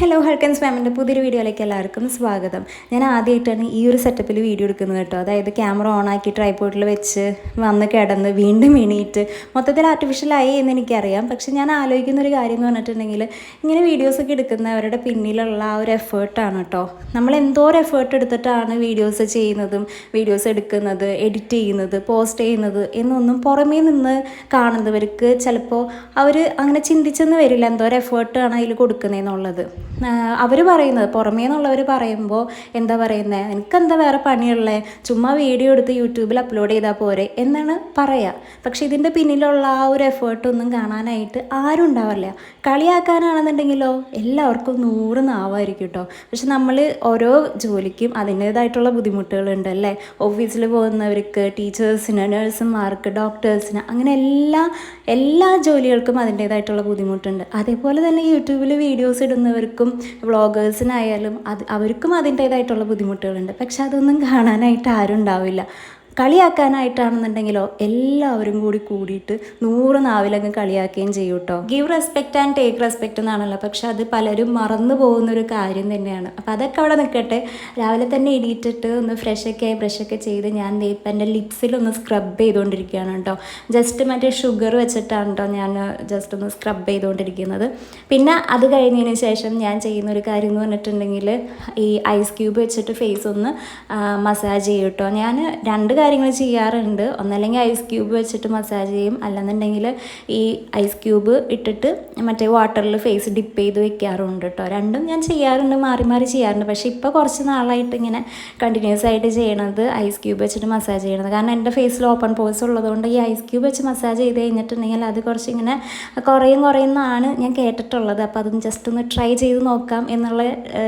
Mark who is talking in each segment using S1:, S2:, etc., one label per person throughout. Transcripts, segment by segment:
S1: Hello ഹൾക്കൻസ് മാമിന്റെ പുതിയൊരു വീഡിയോയിലേക്ക് എല്ലാവർക്കും സ്വാഗതം. ഞാൻ ആദ്യമായിട്ടാണ് ഈ ഒരു സെറ്റപ്പിൽ വീഡിയോ എടുക്കുന്നത് കേട്ടോ. അതായത് ക്യാമറ ഓൺ ആക്കി ട്രൈപോർട്ടിൽ വെച്ച് വന്ന് കിടന്ന് വീണ്ടും എണീറ്റ് മൊത്തത്തിൽ ആർട്ടിഫിഷ്യലായി എന്ന് എനിക്കറിയാം. പക്ഷെ ഞാൻ ആലോചിക്കുന്ന ഒരു കാര്യം എന്ന് പറഞ്ഞിട്ടുണ്ടെങ്കിൽ ഇങ്ങനെ വീഡിയോസൊക്കെ എടുക്കുന്നവരുടെ പിന്നിലുള്ള ആ ഒരു എഫേർട്ടാണ് കേട്ടോ. നമ്മൾ എന്തോ എഫേർട്ട് എടുത്തിട്ടാണ് വീഡിയോസ് ചെയ്യുന്നതും വീഡിയോസ് എടുക്കുന്നത് എഡിറ്റ് ചെയ്യുന്നത് പോസ്റ്റ് ചെയ്യുന്നത് എന്നൊന്നും പുറമേ നിന്ന് കാണുന്നവർക്ക് ചിലപ്പോൾ അവർ അങ്ങനെ ചിന്തിച്ചെന്ന് വരില്ല എന്തോ എഫേർട്ടാണ് അതിൽ കൊടുക്കുന്നതെന്നുള്ളത് അവർ പറയുന്നത് പുറമേ നിന്നുള്ളവർ പറയുമ്പോൾ എന്താ പറയുന്നത് എനിക്കെന്താ വേറെ പണിയുള്ളേ? ചുമ്മാ വീഡിയോ എടുത്ത് യൂട്യൂബിൽ അപ്ലോഡ് ചെയ്താൽ പോരെ എന്നാണ് പറയുക പക്ഷെ ഇതിന്റെ പിന്നിലുള്ള ആ ഒരു എഫേർട്ടൊന്നും കാണാനായിട്ട് ആരും ഉണ്ടാവില്ല. കളിയാക്കാനാണെന്നുണ്ടെങ്കിലോ എല്ലാവർക്കും നൂറ് നാവായിരിക്കും കേട്ടോ പക്ഷെ നമ്മൾ ഓരോ ജോലിക്കും അതിന്റേതായിട്ടുള്ള ബുദ്ധിമുട്ടുകളുണ്ട് അല്ലേ? ഓഫീസിൽ പോകുന്നവർക്ക് ടീച്ചേഴ്സിന് നഴ്സുമാർക്ക് ഡോക്ടേഴ്സിന് അങ്ങനെ എല്ലാ എല്ലാ ജോലികൾക്കും അതിന്റേതായിട്ടുള്ള ബുദ്ധിമുട്ടുണ്ട്. അതേപോലെ തന്നെ യൂട്യൂബിൽ വീഡിയോസ് ഇടുന്നവർക്കും വ്ളോഗേഴ്സിനായാലും അത് അവർക്കും അതിന്റേതായിട്ടുള്ള ബുദ്ധിമുട്ടുകളുണ്ട്. പക്ഷെ അതൊന്നും കാണാനായിട്ട് ആരും ഉണ്ടാവില്ല. കളിയാക്കാനായിട്ടാണെന്നുണ്ടെങ്കിലോ എല്ലാവരും കൂടി കൂടിയിട്ട് നൂറ് നാവിലങ്ങ് കളിയാക്കുകയും ചെയ്യും കേട്ടോ. Give respect and take respect എന്നാണല്ലോ. പക്ഷെ അത് പലരും മറന്നു പോകുന്ന ഒരു കാര്യം തന്നെയാണ്. അപ്പോൾ അതൊക്കെ അവിടെ നിൽക്കട്ടെ. രാവിലെ തന്നെ എണീറ്റിട്ട് ഒന്ന് ഫ്രഷൊക്കെ ആയി ബ്രഷൊക്കെ ചെയ്ത് ഞാൻ ഇപ്പം എന്റെ ലിപ്സിലൊന്ന് സ്ക്രബ് ചെയ്തുകൊണ്ടിരിക്കുകയാണ് കേട്ടോ. ജസ്റ്റ് മറ്റേ ഷുഗർ വെച്ചിട്ടാണ് കേട്ടോ ഞാൻ ജസ്റ്റ് ഒന്ന് സ്ക്രബ് ചെയ്തുകൊണ്ടിരിക്കുന്നത്. പിന്നെ അത് കഴിഞ്ഞതിന് ശേഷം ഞാൻ ചെയ്യുന്ന ഒരു കാര്യം എന്ന് പറഞ്ഞിട്ടുണ്ടെങ്കിൽ ഈ ഐസ് ക്യൂബ് വെച്ചിട്ട് ഫേസ് ഒന്ന് മസാജ് ചെയ്യും കേട്ടോ. ഞാൻ രണ്ട് കാര്യങ്ങൾ ചെയ്യാറുണ്ട്. ഒന്നല്ലെങ്കിൽ ഐസ് ക്യൂബ് വെച്ചിട്ട് മസാജ് ചെയ്യും. അല്ലെന്നുണ്ടെങ്കിൽ ഈ ഐസ് ക്യൂബ് ഇട്ടിട്ട് മറ്റേ വാട്ടറിൽ ഫേസ് ഡിപ്പ് ചെയ്ത് വെക്കാറുണ്ട് കേട്ടോ രണ്ടും ഞാൻ ചെയ്യാറുണ്ട് മാറി മാറി ചെയ്യാറുണ്ട്. പക്ഷേ ഇപ്പോൾ കുറച്ച് നാളായിട്ട് ഇങ്ങനെ കണ്ടിന്യൂസ് ആയിട്ട് ചെയ്യണത് ഐസ് ക്യൂബ് വെച്ചിട്ട് മസാജ് ചെയ്യണത്. കാരണം എന്റെ ഫേസിൽ ഓപ്പൺ പോസ് ഉള്ളതുകൊണ്ട് ഈ ഐസ് ക്യൂബ് വെച്ച് മസാജ് ചെയ്ത് കഴിഞ്ഞിട്ടുണ്ടെങ്കിൽ അത് കുറച്ച് ഇങ്ങനെ കുറയും കുറയുന്നതാണ് ഞാൻ കേട്ടിട്ടുള്ളത്. അപ്പോൾ അതൊന്ന് ജസ്റ്റ് ഒന്ന് ട്രൈ ചെയ്ത് നോക്കാം എന്നുള്ള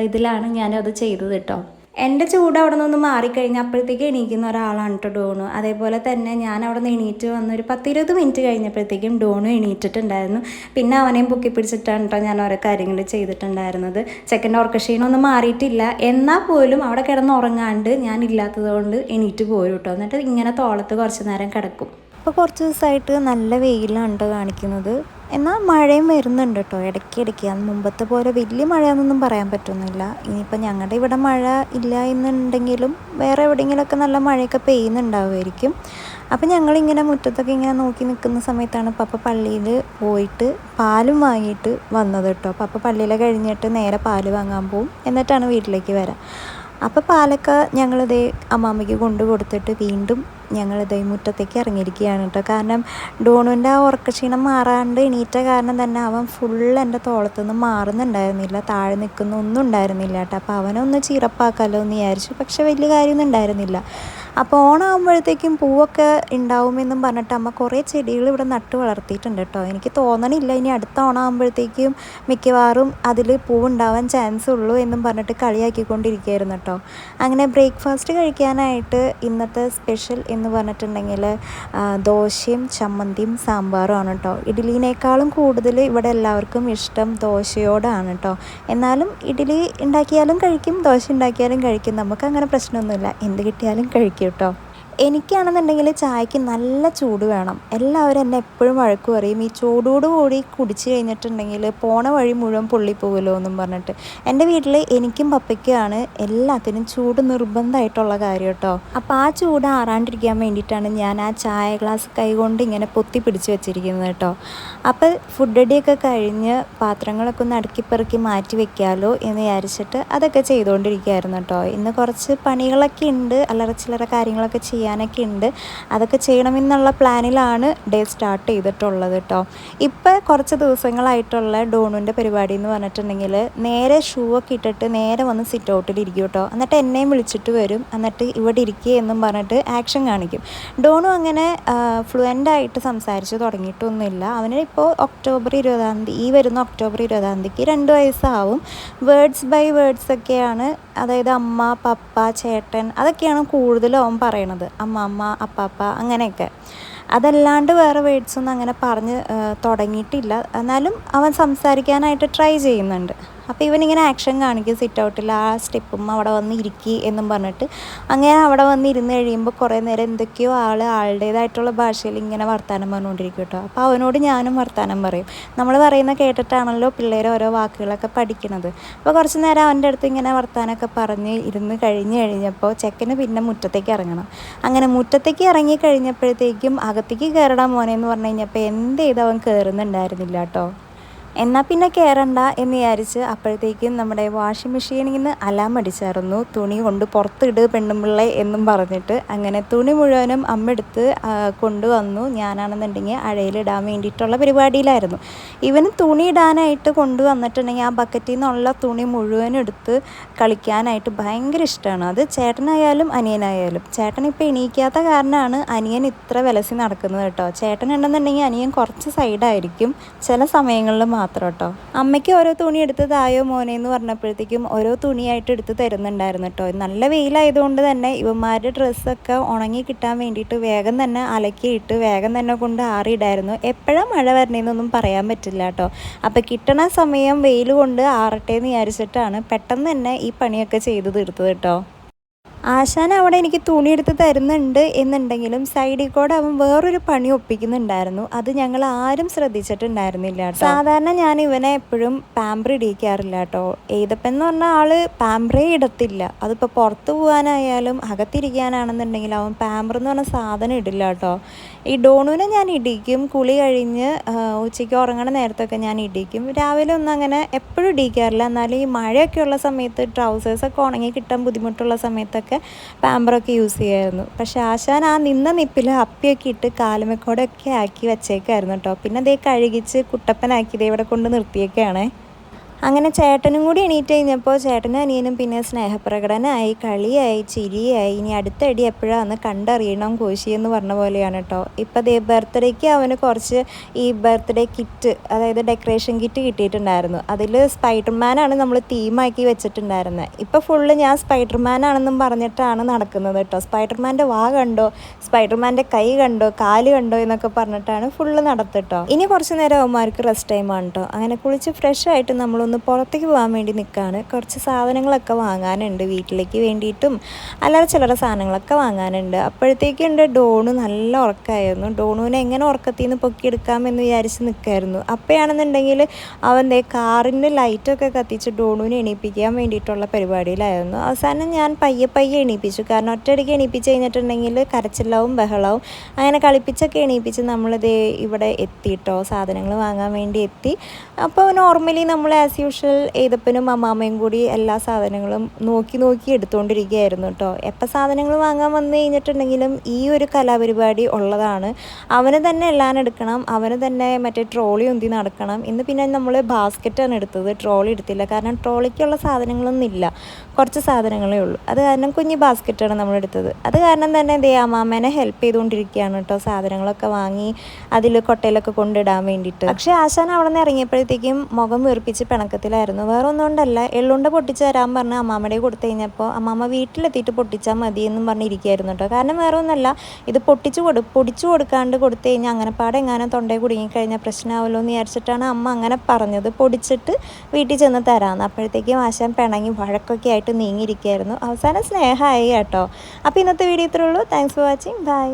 S1: ഇതിലാണ് ഞാനത് ചെയ്തത് കേട്ടോ എന്റെ ചൂട് അവിടെ നിന്ന് മാറിക്കഴിഞ്ഞാൽ അപ്പോഴത്തേക്ക് എണീക്കുന്ന ഒരാളാണ് കേട്ടോ ഡോണു. അതേപോലെ തന്നെ ഞാൻ അവിടെ നിന്ന് എണീറ്റ് വന്ന് ഒരു പത്തിരുപത് മിനിറ്റ് കഴിഞ്ഞപ്പോഴത്തേക്കും ഡോണു എണീറ്റിട്ടുണ്ടായിരുന്നു. പിന്നെ അവനെയും പൊക്കി പിടിച്ചിട്ടാണ് കേട്ടോ ഞാൻ ഓരോ കാര്യങ്ങൾ ചെയ്തിട്ടുണ്ടായിരുന്നത്. ചെക്കന്റെ ഉറക്കക്ഷീണമൊന്നും മാറിയിട്ടില്ല. എന്നാൽ പോലും അവിടെ കിടന്ന് ഉറങ്ങാണ്ട് ഞാൻ ഇല്ലാത്തത് കൊണ്ട് എണീറ്റ് പോരും കേട്ടോ എന്നിട്ട് ഇങ്ങനെ തോളത്ത് കുറച്ച് നേരം കിടക്കും. ഇപ്പോൾ കുറച്ച് ദിവസമായിട്ട് നല്ല വെയിലാണ് ട്ടോ കാണിക്കുന്നത്. എന്നാൽ മഴയും വരുന്നുണ്ട് കേട്ടോ ഇടയ്ക്കിടയ്ക്ക്. അന്ന് മുമ്പത്തെ പോലെ വലിയ മഴയാണെന്നൊന്നും പറയാൻ പറ്റുന്നില്ല ഇനിയിപ്പോൾ ഞങ്ങളുടെ ഇവിടെ മഴ ഇല്ല എന്നുണ്ടെങ്കിലും വേറെ എവിടെയെങ്കിലുമൊക്കെ നല്ല മഴയൊക്കെ പെയ്യുന്നുണ്ടാവുമായിരിക്കും. അപ്പം ഞങ്ങളിങ്ങനെ മുറ്റത്തൊക്കെ ഇങ്ങനെ നോക്കി നിൽക്കുന്ന സമയത്താണ് പപ്പ പള്ളിയിൽ പോയിട്ട് പാലും വാങ്ങിയിട്ട് വന്നത് കേട്ടോ പപ്പ പള്ളിയിലെ കഴിഞ്ഞിട്ട് നേരെ പാൽ വാങ്ങാൻ പോവും. എന്നിട്ടാണ് വീട്ടിലേക്ക് വരാം. അപ്പോൾ പാലൊക്കെ ഞങ്ങളിതേ അമ്മാമ്മയ്ക്ക് കൊണ്ടു കൊടുത്തിട്ട് വീണ്ടും ഞങ്ങളിതേ മുറ്റത്തേക്ക് ഇറങ്ങിയിരിക്കുകയാണ് കേട്ടോ. കാരണം ഡോണുവിന്റെ ആ ഉറക്കക്ഷീണം മാറാണ്ട് എണീറ്റ കാരണം തന്നെ അവൻ ഫുൾ എന്റെ തോളത്തുനിന്ന് മാറുന്നുണ്ടായിരുന്നില്ല. താഴെ നിൽക്കുന്ന ഒന്നും ഉണ്ടായിരുന്നില്ല കേട്ടോ. അപ്പോൾ അവനൊന്ന് ചീറപ്പാക്കാമല്ലോ എന്ന് വിചാരിച്ചു. പക്ഷെ വലിയ കാര്യമൊന്നും ഉണ്ടായിരുന്നില്ല. അപ്പോൾ ഓണാകുമ്പോഴത്തേക്കും പൂവൊക്കെ ഉണ്ടാവുമെന്നും പറഞ്ഞിട്ട് അമ്മ കുറേ ചെടികൾ ഇവിടെ നട്ട് വളർത്തിയിട്ടുണ്ട് കേട്ടോ. എനിക്ക് തോന്നണില്ല ഇനി അടുത്ത ഓണാകുമ്പോഴത്തേക്കും മിക്കവാറും അതിൽ പൂവുണ്ടാവാൻ ചാൻസ് ഉള്ളൂ എന്നും പറഞ്ഞിട്ട് കളിയാക്കിക്കൊണ്ടിരിക്കുകയായിരുന്നു കേട്ടോ. അങ്ങനെ ബ്രേക്ക്ഫാസ്റ്റ് കഴിക്കാനായിട്ട് ഇന്നത്തെ സ്പെഷ്യൽ എന്ന് പറഞ്ഞിട്ടുണ്ടെങ്കിൽ ദോശയും ചമ്മന്തിയും സാമ്പാറും ആണ് കേട്ടോ. ഇഡ്ഡലിനേക്കാളും കൂടുതൽ ഇവിടെ എല്ലാവർക്കും ഇഷ്ടം ദോശയോടാണ് കേട്ടോ. എന്നാലും ഇഡ്ഡലി ഉണ്ടാക്കിയാലും കഴിക്കും ദോശ ഉണ്ടാക്കിയാലും കഴിക്കും. നമുക്ക് അങ്ങനെ പ്രശ്നമൊന്നുമില്ല. എന്ത് കിട്ടിയാലും കഴിക്കും. കേട്ടോ എനിക്കാണെന്നുണ്ടെങ്കിൽ ചായക്ക് നല്ല ചൂട് വേണം. എല്ലാവരും എന്നെ എപ്പോഴും വഴക്ക് പറയും ഈ ചൂടോട് കൂടി കുടിച്ച് കഴിഞ്ഞിട്ടുണ്ടെങ്കിൽ പോണ വഴി മുഴുവൻ പൊള്ളിപ്പോകുമല്ലോ എന്നും പറഞ്ഞിട്ട്. എന്റെ വീട്ടിൽ എനിക്കും പപ്പയ്ക്കുമാണ് എല്ലാത്തിനും ചൂട് നിർബന്ധമായിട്ടുള്ള കാര്യം കേട്ടോ. അപ്പോൾ ആ ചൂട് ആറാണ്ടിരിക്കാൻ വേണ്ടിയിട്ടാണ് ഞാൻ ആ ചായ ഗ്ലാസ് കൈകൊണ്ട് ഇങ്ങനെ പൊത്തി പിടിച്ച് വെച്ചിരിക്കുന്നത് കേട്ടോ. അപ്പോൾ ഫുഡ് അടിയൊക്കെ കഴിഞ്ഞ് പാത്രങ്ങളൊക്കെ ഒന്ന് അടുക്കിപ്പെറുക്കി മാറ്റി വെക്കാമല്ലോ എന്ന് വിചാരിച്ചിട്ട് അതൊക്കെ ചെയ്തുകൊണ്ടിരിക്കുകയായിരുന്നു കേട്ടോ. ഇന്ന് കുറച്ച് പണികളൊക്കെ ഉണ്ട് അല്ലറ ചില്ലറ കാര്യങ്ങളൊക്കെ ചെയ്യാനൊക്കെ ഉണ്ട്. അതൊക്കെ ചെയ്യണമെന്നുള്ള പ്ലാനിലാണ് ഡേ സ്റ്റാർട്ട് ചെയ്തിട്ടുള്ളത് കേട്ടോ ഇപ്പോൾ കുറച്ച് ദിവസങ്ങളായിട്ടുള്ള ഡോണുവിന്റെ പരിപാടി എന്ന് പറഞ്ഞിട്ടുണ്ടെങ്കിൽ നേരെ ഷൂ ഒക്കെ ഇട്ടിട്ട് നേരെ വന്ന് സിറ്റ് ഔട്ടിൽ ഇരിക്കും കേട്ടോ എന്നിട്ട് എന്നെയും വിളിച്ചിട്ട് വരും. എന്നിട്ട് ഇവിടെ ഇരിക്കുക എന്നും പറഞ്ഞിട്ട് ആക്ഷൻ കാണിക്കും. ഡോണു അങ്ങനെ ഫ്ലുവന്റ് ആയിട്ട് സംസാരിച്ച് തുടങ്ങിയിട്ടൊന്നുമില്ല. അവന് ഇപ്പോൾ ഒക്ടോബർ ഇരുപതാം തീയതി ഈ വരുന്ന ഒക്ടോബർ ഇരുപതാം തീയതിക്ക് രണ്ട് വയസ്സാവും. വേർഡ്സ് ബൈ വേർഡ്സ് ഒക്കെയാണ്. അതായത് അമ്മ പപ്പ ചേട്ടൻ അതൊക്കെയാണ് കൂടുതലും അവൻ പറയണത്. അമ്മ അമ്മ അപ്പാപ്പ അങ്ങനെയൊക്കെ. അതല്ലാണ്ട് വേറെ വേർഡ്സ് ഒന്നും അങ്ങനെ പറഞ്ഞ് തുടങ്ങിയിട്ടില്ല. എന്നാലും അവൻ സംസാരിക്കാനായിട്ട് ട്രൈ ചെയ്യുന്നുണ്ട്. അപ്പോൾ ഇവനിങ്ങനെ ആക്ഷൻ കാണിക്കും സിറ്റ് ഔട്ടിൽ ആ സ്റ്റെപ്പും അവിടെ വന്ന് ഇരിക്കി എന്നും പറഞ്ഞിട്ട്. അങ്ങനെ അവിടെ വന്ന് ഇരുന്ന് കഴിയുമ്പോൾ കുറേ നേരം എന്തൊക്കെയോ ആൾ ആളുടേതായിട്ടുള്ള ഭാഷയിൽ ഇങ്ങനെ വർത്തമാനം പറഞ്ഞുകൊണ്ടിരിക്കും കേട്ടോ. അപ്പോൾ അവനോട് ഞാനും വർത്തമാനം പറയും. നമ്മൾ പറയുന്ന കേട്ടിട്ടാണല്ലോ പിള്ളേർ ഓരോ വാക്കുകളൊക്കെ പഠിക്കുന്നത്. അപ്പോൾ കുറച്ച് നേരം അവന്റെ അടുത്ത് ഇങ്ങനെ വർത്തമാനമൊക്കെ പറഞ്ഞ് ഇരുന്ന് കഴിഞ്ഞ് കഴിഞ്ഞപ്പോൾ ചെക്കന് പിന്നെ മുറ്റത്തേക്ക് ഇറങ്ങണം. അങ്ങനെ മുറ്റത്തേക്ക് ഇറങ്ങി കഴിഞ്ഞപ്പോഴത്തേക്കും അകത്തേക്ക് കയറണം മോനെ എന്ന് പറഞ്ഞു കഴിഞ്ഞപ്പോൾ എന്ത് ചെയ്ത്? അവൻ കയറുന്നുണ്ടായിരുന്നില്ല കേട്ടോ. എന്നാൽ പിന്നെ കയറണ്ട എന്ന് വിചാരിച്ച് അപ്പോഴത്തേക്കും നമ്മുടെ വാഷിംഗ് മെഷീനിൽ നിന്ന് അലാം അടിച്ചായിരുന്നു. തുണി കൊണ്ട് പുറത്തിട് പെണ്ണുമ്പിള്ളെ എന്നും പറഞ്ഞിട്ട് അങ്ങനെ തുണി മുഴുവനും അമ്മ എടുത്ത് കൊണ്ടുവന്നു. ഞാനാണെന്നുണ്ടെങ്കിൽ അഴയിലിടാൻ വേണ്ടിയിട്ടുള്ള പരിപാടിയിലായിരുന്നു. ഇവന് തുണി ഇടാനായിട്ട് കൊണ്ടുവന്നിട്ടുണ്ടെങ്കിൽ ആ ബക്കറ്റിൽ നിന്നുള്ള തുണി മുഴുവനും എടുത്ത് കളിക്കാനായിട്ട് ഭയങ്കര ഇഷ്ടമാണ്. അത് ചേട്ടനായാലും അനിയനായാലും. ചേട്ടൻ ഇപ്പോൾ എണീക്കാത്ത കാരണമാണ് അനിയൻ ഇത്ര വിലസി നടക്കുന്നത് കേട്ടോ. ചേട്ടൻ ഉണ്ടെന്നുണ്ടെങ്കിൽ അനിയൻ കുറച്ച് സൈഡായിരിക്കും ചില സമയങ്ങളിൽ മാത്രം കേട്ടോ. അമ്മയ്ക്ക് ഓരോ തുണി എടുത്ത് തായോ മോനെ എന്ന് പറഞ്ഞപ്പോഴത്തേക്കും ഓരോ തുണിയായിട്ട് എടുത്ത് തരുന്നുണ്ടായിരുന്നു കേട്ടോ. നല്ല വെയിലായതുകൊണ്ട് തന്നെ ഇവന്മാരുടെ ഡ്രസ്സൊക്കെ ഉണങ്ങി കിട്ടാൻ വേണ്ടിയിട്ട് വേഗം തന്നെ അലക്കിയിട്ട് വേഗം തന്നെ കൊണ്ട് ആറിയിടായിരുന്നു. എപ്പോഴാണ് മഴ വരണേന്നൊന്നും പറയാൻ പറ്റില്ല കേട്ടോ. അപ്പോൾ കിട്ടണ സമയം വെയിൽ കൊണ്ട് ആറട്ടെ എന്ന് വിചാരിച്ചിട്ടാണ് പെട്ടെന്ന് തന്നെ ഈ പണിയൊക്കെ ചെയ്തു തീർത്തത് കേട്ടോ. ആശാൻ അവിടെ എനിക്ക് തുണിയെടുത്ത് തരുന്നുണ്ട് എന്നുണ്ടെങ്കിലും സൈഡിൽ കൂടെ അവൻ വേറൊരു പണി ഒപ്പിക്കുന്നുണ്ടായിരുന്നു. അത് ഞങ്ങൾ ആരും ശ്രദ്ധിച്ചിട്ടുണ്ടായിരുന്നില്ല സാധാരണ ഞാൻ ഇവനെ എപ്പോഴും പാമ്പർ ഇടിക്കാറില്ല കേട്ടോ. ഏതപ്പൻ എന്ന് പറഞ്ഞ ആൾ പാമ്പറേ ഇടത്തില്ല. അതിപ്പോൾ പുറത്ത് പോകാനായാലും അകത്തിരിക്കാനാണെന്നുണ്ടെങ്കിൽ അവൻ പാമ്പർ എന്ന് പറഞ്ഞ സാധനം ഇടില്ല കേട്ടോ. ഈ ഡോണുവിനെ ഞാൻ ഇടിക്കും. കുളി കഴിഞ്ഞ് ഉച്ചയ്ക്ക് ഉറങ്ങണ നേരത്തൊക്കെ ഞാൻ ഇടിക്കും. രാവിലെ ഒന്നും അങ്ങനെ എപ്പോഴും ഇടിക്കാറില്ല എന്നാലും ഈ മഴയൊക്കെ ഉള്ള സമയത്ത് ട്രൗസേഴ്സൊക്കെ ഉണങ്ങി കിട്ടാൻ ബുദ്ധിമുട്ടുള്ള സമയത്തൊക്കെ പാമ്പറൊക്കെ യൂസ് ചെയ്യുമായിരുന്നു പക്ഷേ ആശാൻ ആ നിന്ന നിപ്പിൽ അപ്പിയൊക്കെ ഇട്ട് കാലുമക്കോടൊക്കെ ആക്കി വെച്ചേക്കായിരുന്നു കേട്ടോ പിന്നെ അതേ കഴുകിച്ച് കുട്ടപ്പനാക്കി ദേ ഇവിടെ കൊണ്ട് നിർത്തിയേക്കാണേ. അങ്ങനെ ചേട്ടനും കൂടി എണീറ്റ് കഴിഞ്ഞപ്പോൾ ചേട്ടനും അനിയനും പിന്നെ സ്നേഹപ്രകടനമായി കളിയായി ചിരിയായി ഇനി അടുത്ത അടി കണ്ടറിയണം കോശി എന്ന് പറഞ്ഞ പോലെയാണ് കേട്ടോ. ഇപ്പം ദേ ബർത്ത്ഡേക്ക് അവന് കുറച്ച് ഈ ബർത്ത്ഡേ കിറ്റ് അതായത് ഡെക്കറേഷൻ കിറ്റ് കിട്ടിയിട്ടുണ്ടായിരുന്നു. അതിൽ സ്പൈഡർമാനാണ് നമ്മൾ തീമാക്കി വെച്ചിട്ടുണ്ടായിരുന്നത് ഇപ്പോൾ ഫുള്ള് ഞാൻ സ്പൈഡർമാനാണെന്നും പറഞ്ഞിട്ടാണ് നടക്കുന്നത് കേട്ടോ. സ്പൈഡർമാന്റെ വാ കണ്ടോ സ്പൈഡർമാന്റെ കൈ കണ്ടോ കാൽ കണ്ടോ എന്നൊക്കെ പറഞ്ഞിട്ടാണ് ഫുള്ള് നടത്തിട്ടോ ഇനി കുറച്ച് നേരം അവന്മാർക്ക് റെസ്റ്റ് ടൈമാണ് കേട്ടോ. അങ്ങനെ കുളിച്ച് ഫ്രഷ് ആയിട്ട് നമ്മളൊന്ന് പുറത്തേക്ക് പോകാൻ വേണ്ടി നിൽക്കുകയാണ്. കുറച്ച് സാധനങ്ങളൊക്കെ വാങ്ങാനുണ്ട് വീട്ടിലേക്ക് വേണ്ടിയിട്ടും. അല്ലാതെ ചിലരുടെ സാധനങ്ങളൊക്കെ വാങ്ങാനുണ്ട്. അപ്പോഴത്തേക്കുണ്ട് ഡോണു നല്ല ഉറക്കമായിരുന്നു. ഡോണുവിനെ എങ്ങനെ ഉറക്കത്തിൽ നിന്ന് പൊക്കിയെടുക്കാമെന്ന് വിചാരിച്ച് നിൽക്കായിരുന്നു അപ്പോഴാണെന്നുണ്ടെങ്കിൽ അവന്റെ കാറിന്റെ ലൈറ്റൊക്കെ കത്തിച്ച് ഡോണുവിനെ എണീപ്പിക്കാൻ വേണ്ടിയിട്ടുള്ള പരിപാടിയിലായിരുന്നു. അവസാനം ഞാൻ പയ്യെ പയ്യെ എണീപ്പിച്ചു. കാരണം ഒറ്റയടിക്ക് എണീപ്പിച്ച് കഴിഞ്ഞിട്ടുണ്ടെങ്കിൽ കരച്ചിലാവും ബഹളവും. അങ്ങനെ കളിപ്പിച്ചൊക്കെ എണീപ്പിച്ച് നമ്മളിത് ഇവിടെ എത്തിയിട്ടോ സാധനങ്ങൾ വാങ്ങാൻ വേണ്ടി എത്തി. അപ്പോൾ നോർമലി നമ്മൾ ആസ് യൂഷ്വൽ ഏതപ്പനും അമ്മാമ്മയും കൂടി എല്ലാ സാധനങ്ങളും നോക്കി നോക്കി എടുത്തുകൊണ്ടിരിക്കുകയായിരുന്നു കേട്ടോ. എപ്പോൾ സാധനങ്ങൾ വാങ്ങാൻ വന്നു കഴിഞ്ഞിട്ടുണ്ടെങ്കിലും ഈ ഒരു കലാപരിപാടി ഉള്ളതാണ്. അവന് തന്നെ എല്ലാം എടുക്കണം അവന് തന്നെ മറ്റേ ട്രോളി ഉന്തി നടക്കണം. ഇന്ന് പിന്നെ നമ്മൾ ബാസ്ക്കറ്റാണ് എടുത്തത് ട്രോളി എടുത്തില്ല. കാരണം ട്രോളിക്കുള്ള സാധനങ്ങളൊന്നും ഇല്ല. കുറച്ച് സാധനങ്ങളേ ഉള്ളൂ. അത് കാരണം കുഞ്ഞ് ബാസ്ക്കറ്റാണ് നമ്മൾ എടുത്തത്. അത് കാരണം തന്നെ ദേ അമ്മാമ്മേനെ ഹെൽപ്പ് ചെയ്തുകൊണ്ടിരിക്കുകയാണ് കേട്ടോ. സാധനങ്ങളൊക്കെ വാങ്ങി അതിൽ കൊട്ടയിലൊക്കെ കൊണ്ടിടാൻ വേണ്ടിയിട്ട്. പക്ഷേ ആശാൻ അവിടെ നിന്ന് ഇറങ്ങിയപ്പോഴത്തേക്കും മുഖം വീർപ്പിച്ച് പിണക്കത്തിലായിരുന്നു വേറെ ഒന്നും ഉണ്ടല്ല എള്ളുണ്ട പൊട്ടിച്ച് തരാൻ പറഞ്ഞ് അമ്മാമ്മയുടെ കൊടുത്തു കഴിഞ്ഞപ്പോൾ അമ്മാമ്മ വീട്ടിലെത്തിയിട്ട് പൊട്ടിച്ചാൽ മതി എന്നും പറഞ്ഞിരിക്കുകയായിരുന്നു കേട്ടോ കാരണം വേറെ ഒന്നല്ല ഇത് പൊട്ടിച്ച് കൊടു പൊടിച്ചു കൊടുക്കാണ്ട് കൊടുത്തു കഴിഞ്ഞാൽ അങ്ങനെ പാടെ എങ്ങാനും തൊണ്ടയിൽ കുടുങ്ങിക്കഴിഞ്ഞാൽ പ്രശ്നമാവുമല്ലോ എന്ന് വിചാരിച്ചിട്ടാണ് അമ്മ അങ്ങനെ പറഞ്ഞത്. പൊടിച്ചിട്ട് വീട്ടിൽ ചെന്ന് തരാമെന്ന് അപ്പോഴത്തേക്കും ആശാൻ പിണങ്ങി വഴക്കൊക്കെ ആയിട്ട് നീങ്ങിയിരിക്കുകയായിരുന്നു അവസാനം സ്നേഹമായി കേട്ടോ. അപ്പോൾ ഇന്നത്തെ വീഡിയോ ഇത്രേ ഉള്ളൂ. Thanks for watching bye